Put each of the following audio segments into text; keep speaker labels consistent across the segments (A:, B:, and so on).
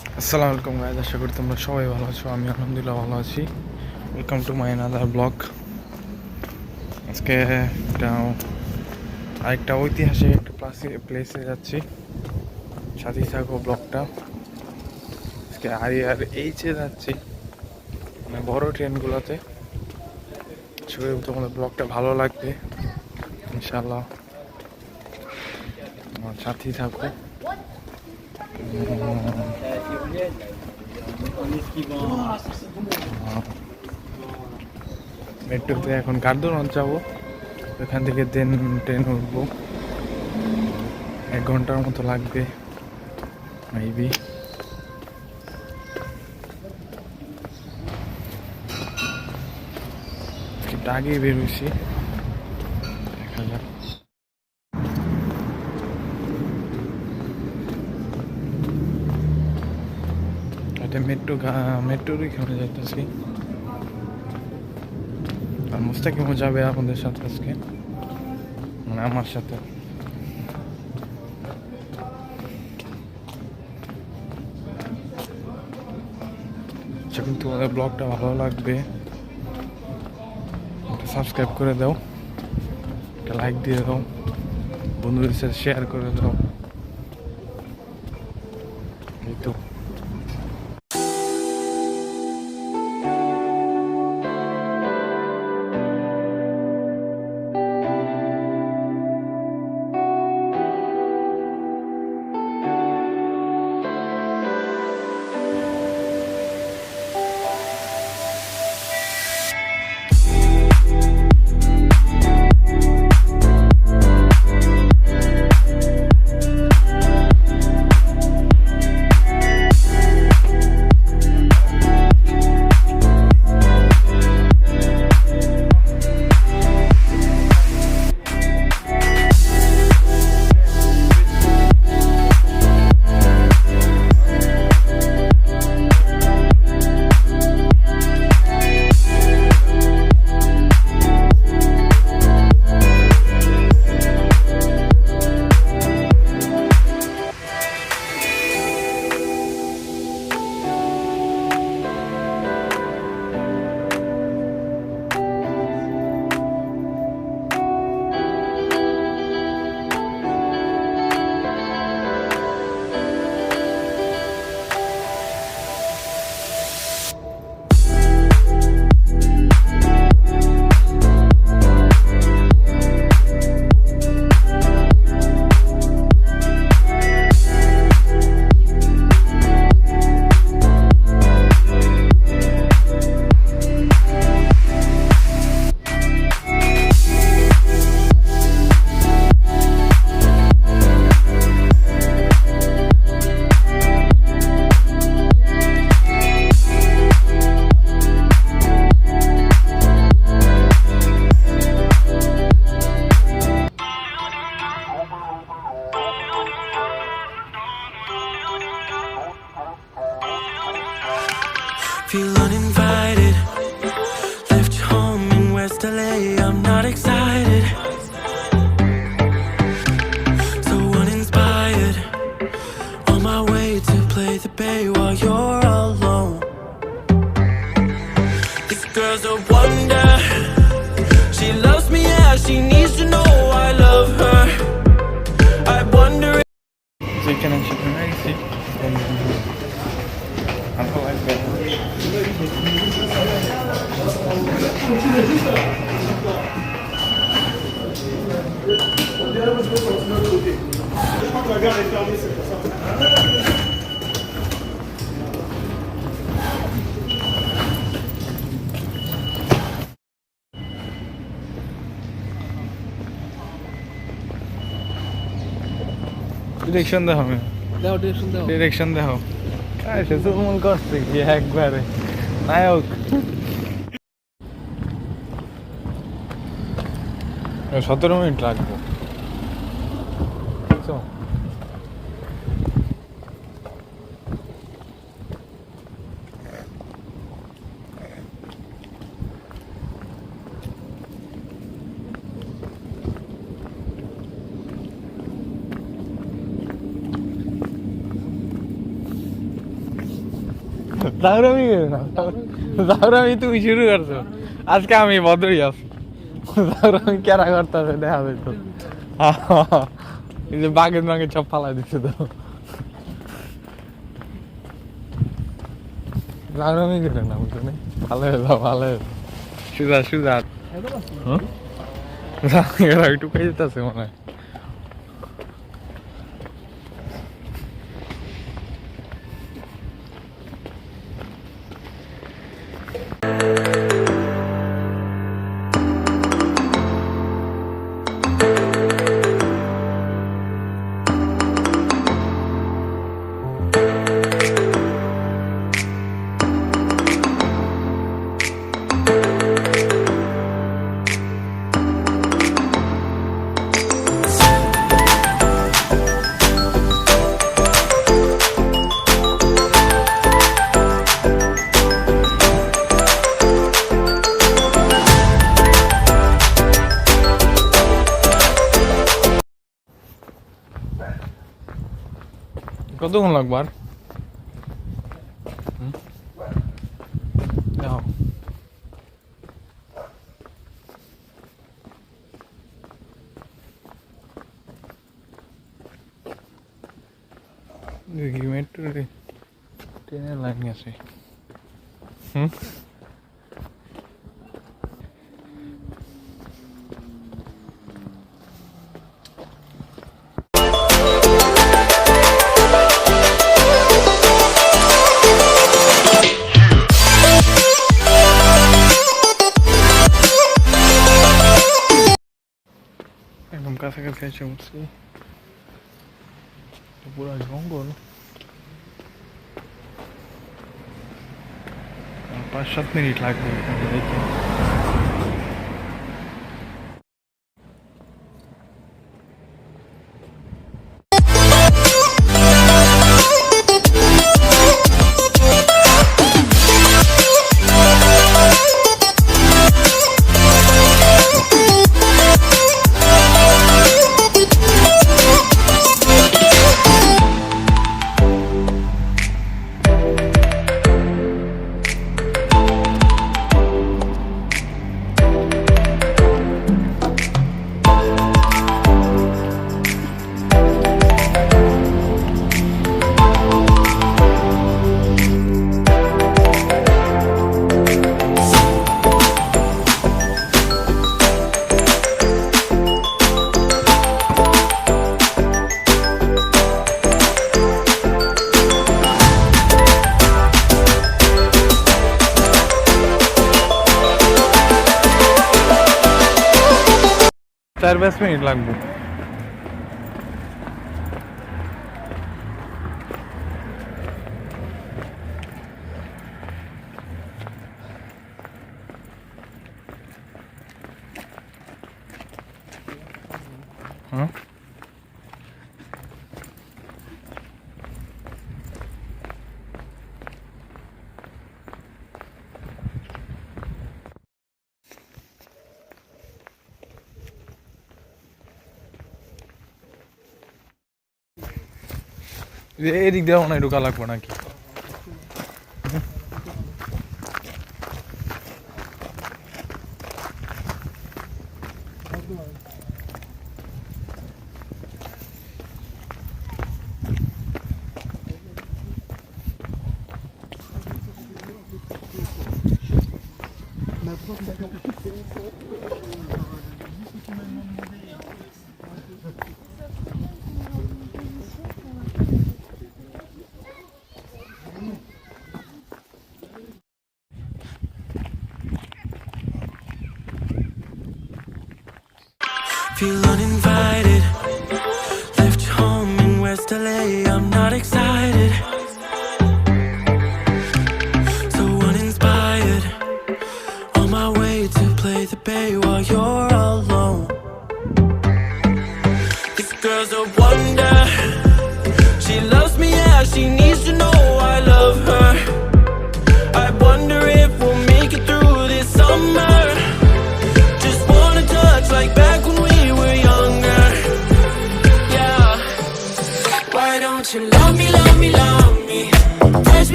A: আসসালামু আলাইকুম গাইজ আশা করি তোমরা সবাই ভালো আছো, আমি আলহামদুলিল্লাহ ভালো আছি। Welcome to my another blog আজকে একটা আরেকটা ঐতিহাসিক একটা প্লাসে প্লেসে যাচ্ছি। সাথেই থাকো ব্লগটা। আজকে আরিয়ার এইচে যাচ্ছি। মানে বড় ট্রেনগুলোতে। করি তোমাদের ব্লগটা ভালো লাগবে। ইনশাল্লাহ সাথেই থাকো মেট্রোতে এখন কার্দন যাব। ওখান থেকে দেন, ট্রেন উঠবো। এক ঘণ্টার মতো লাগবে মেবি একটু আগেই এটা মেট্রো মেট্রোর এখানে যাইতেছি। আর মুস্তাকিমও যাবে আমাদের সাথে আজকে? মানে আমার সাথে। আচ্ছা কিন্তু তোমাদের ব্লগটা ভালো লাগবে। সাবস্ক্রাইব করে দাও। একটা লাইক দিয়ে দাও। বন্ধুদের সাথে শেয়ার করে দাও।
B: Feel uninvited.
A: ডিরেকশন দেখো আমি
C: দাও ডিরেকশন দাও
A: ডিরেকশন দেখো আরে সে চুমুল করছে কি একবারে নায়ক সতেরো মিনিট লাগবে? দাউরামি না? দাউরামি তুমি শুরু করছ। আজকে আমি ভদ্রই আছি। কেরা করতেছে দেখা যেত এই যে বাগের মাগে সব ফালাই দিচ্ছে তো। দাউরামি করে না বুঝছ নি? ভালো হয়ে যাও ভালো হয়ে। সুজা সুজা একটু পেয়ে যেতেছে মনে হয়। কতক্ষণ লাগবে আর? কাছাকাছি এসে উঠছি এটা পুরো জঙ্গল আর পাঁচ চার পাঁচ মিনিট লাগবে। এদিক দিয়ে মনে হয় ঢোকা লাগবে নাকি?
B: Feel running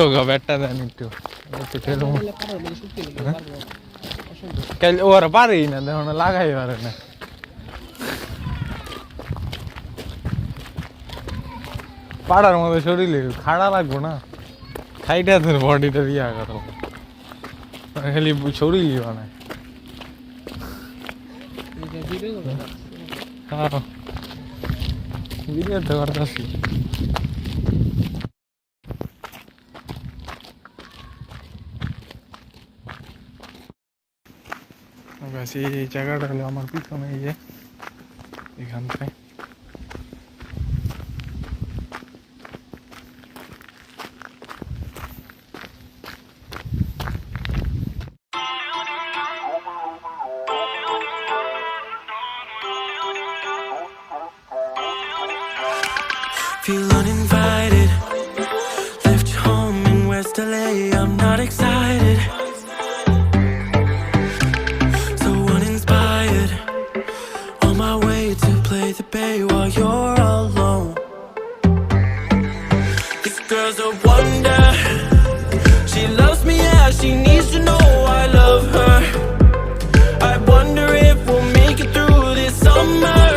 A: হোক ব্যাটটা দেন একটু। একটু ঠেলো কাল ওর পারেই না, দেখো না, লাগাই পারে না। পাড়ার মধ্যে শরীরে খাড়া লাগবো না। খাইটা তোর বডিটা দিয়ে আগাতো খালি শরীরই বানায়। হ্যাঁ। ভিডিও তো করতেছি। সেই জায়গাটা হলো আমার প্রথমে এই যে এখানটায়
B: This girl's a wonder. She loves me as she needs to know I love her. I wonder if we'll make it through this summer.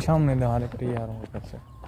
B: सामने ने नहा यार
A: ऊपर से।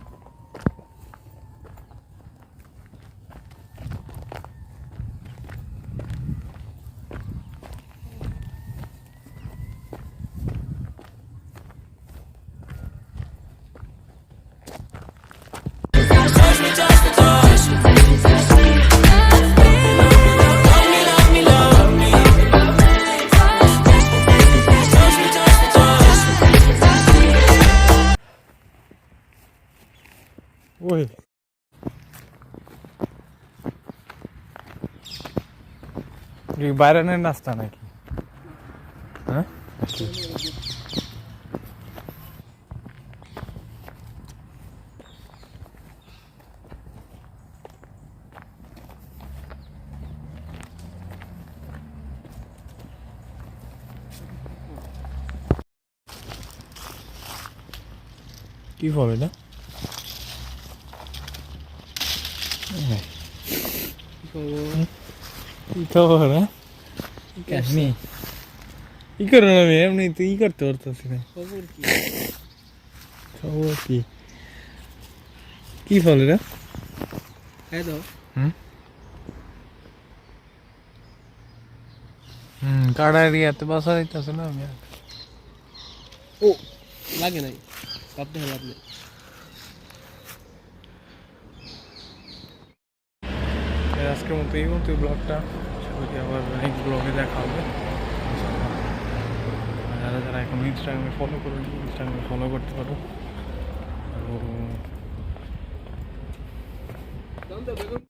A: বাইরে নাস্তা নাকি হ্যাঁ কি ফল এটা খবর হ্যাঁ কাহিনি ই করো না আমি এমনি তুই ই করতে পারতেছি না
D: খবর কি
A: খবর কি কি ফল এটা
D: খাই দাও
A: হুম হুম কাড়া এরিয়াতে বাসা দিতেছে না আমি আর।
D: ও লাগে নাই লাভ নেই লাভ
A: আজকের মতো এই মতো ব্লগটা আশা করি আবার নেক্সট ব্লগে দেখা হবে ইনশাআল্লাহ। আর যারা যারা এখন ইনস্টাগ্রামে ফলো করুন ইনস্টাগ্রামে ফলো করতে পারো আর
D: জানতো বেগম